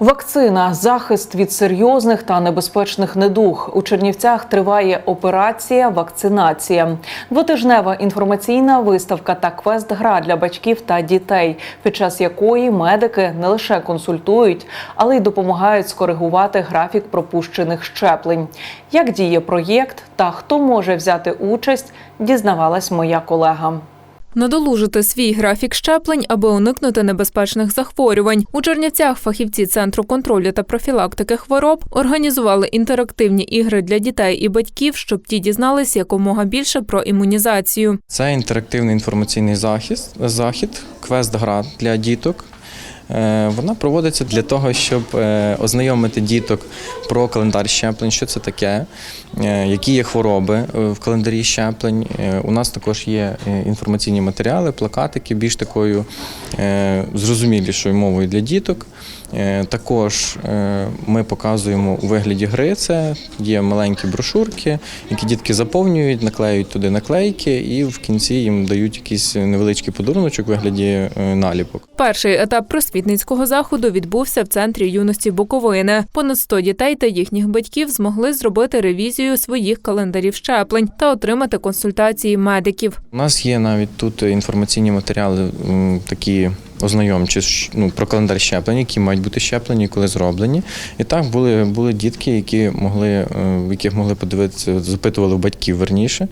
Вакцина захист від серйозних та небезпечних недуг. У Чернівцях триває операція вакцинація. Двотижнева інформаційна виставка та квест-гра для батьків та дітей, під час якої медики не лише консультують, але й допомагають скоригувати графік пропущених щеплень. Як діє проєкт та хто може взяти участь, дізнавалась моя колега. Надолужити свій графік щеплень, аби уникнути небезпечних захворювань. У Чернівцях фахівці Центру контролю та профілактики хвороб організували інтерактивні ігри для дітей і батьків, щоб ті дізнались якомога більше про імунізацію. Це інтерактивний інформаційний захист, захід, квест-гра для діток. Е, Вона проводиться для того, щоб е, ознайомити діток про календар щеплень, що це таке, е, які є хвороби в календарі щеплень. У нас також є інформаційні матеріали, плакатики, більш такою зрозумілішою мовою для діток. Також ми показуємо у вигляді гри. Це є маленькі брошурки, які дітки заповнюють, наклеюють туди наклейки, і в кінці їм дають якийсь невеличкий подаруночок у вигляді наліпок. Перший етап просвітницького заходу відбувся в центрі юності Буковини. Понад 100 дітей та їхніх батьків змогли зробити ревізію своїх календарів щеплень та отримати консультації медиків. У нас є навіть тут інформаційні матеріали, такі ознайомчі ну, про календар щеплень, які мають бути щеплені, коли зроблені. І так були, були дітки, які могли, е, в яких могли подивитися, запитували батьків верніше,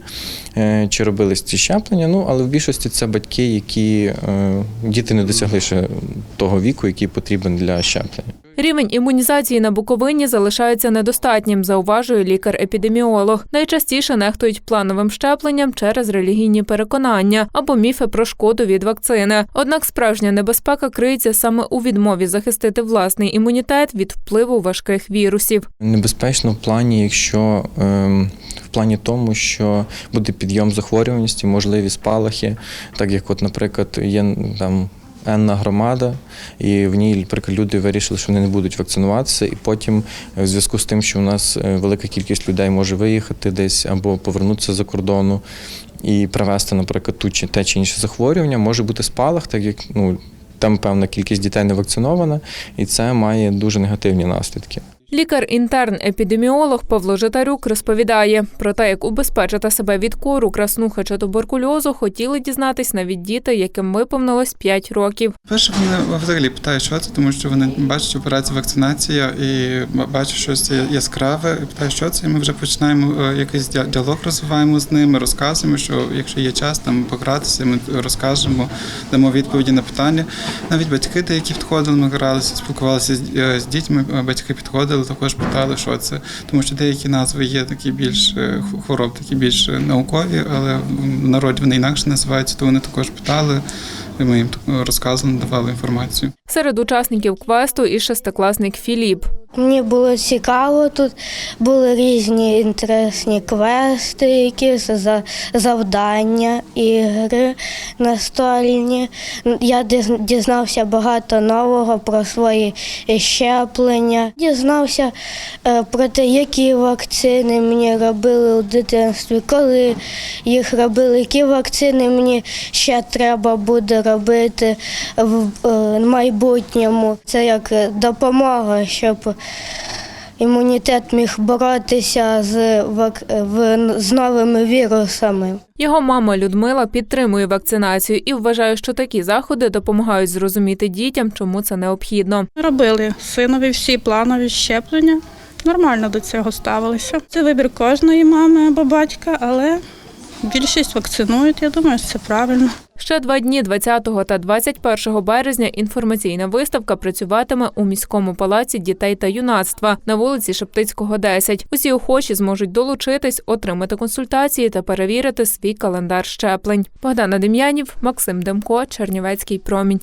е, чи робились ці щеплення. Ну, але в більшості це батьки, які е, діти не досягли ще того віку, який потрібен для щеплення. Рівень імунізації на Буковині залишається недостатнім, зауважує лікар-епідеміолог. Найчастіше нехтують плановим щепленням через релігійні переконання або міфи про шкоду від вакцини. Однак справжня небезпека криється саме у відмові захистити власний імунітет від впливу важких вірусів. Небезпечно в плані, якщо ем, в плані тому, що буде підйом захворюваності, можливі спалахи, так як, от, наприклад, є там. Енна громада, і в ній, люди вирішили, що вони не будуть вакцинуватися, і потім, е, в зв'язку з тим, що у нас е, велика кількість людей може виїхати десь або повернутися за кордону і привезти, наприклад, ту чи те чи інше захворювання, може бути спалах, так як ну там певна кількість дітей не вакцинована, і це має дуже негативні наслідки. Лікар-інтерн-епідеміолог Павло Житарюк розповідає про те, як убезпечити себе від кору, краснухи чи туберкульозу, хотіли дізнатись навіть діти, яким виповнилось 5 років. Перше, вони взагалі питають, що це, тому що вони бачать операцію вакцинація і бачать щось яскраве, і питають, що це. І ми вже починаємо е, якийсь діалог розвиваємо з ними, розказуємо, що якщо є час там погратися, ми розкажемо, дамо відповіді на питання. Навіть батьки деякі підходили, ми гралися, спілкувалися з, е, дітьми. е, Батьки підходили, також питали, що це, тому що деякі назви є такі більш е, хвороб, такі більш е, наукові, але в народі вони інакше називаються, то вони також питали. І ми їм розказували, давали інформацію. Серед учасників квесту і шестикласник Філіп. Мені було цікаво, тут були різні інтересні квести, якісь завдання, ігри настольні. Я дізнався багато нового про свої щеплення. Дізнався е, про те, які вакцини мені робили у дитинстві, коли їх робили, які вакцини мені ще треба буде робити в е, майбутньому. Це як допомога, щоб імунітет міг боротися з, вак... в... з новими вірусами. Його мама Людмила підтримує вакцинацію і вважає, що такі заходи допомагають зрозуміти дітям, чому це необхідно. Робили синові всі планові щеплення. Нормально до цього ставилися. Це вибір кожної мами або батька, але більшість вакцинують. Я думаю, це правильно. Ще два дні 20 та 21 березня інформаційна виставка працюватиме у міському палаці дітей та юнацтва на вулиці Шептицького, 10. Усі охочі зможуть долучитись, отримати консультації та перевірити свій календар щеплень. Богдана Дем'янів, Максим Демко, Чернівецький промінь.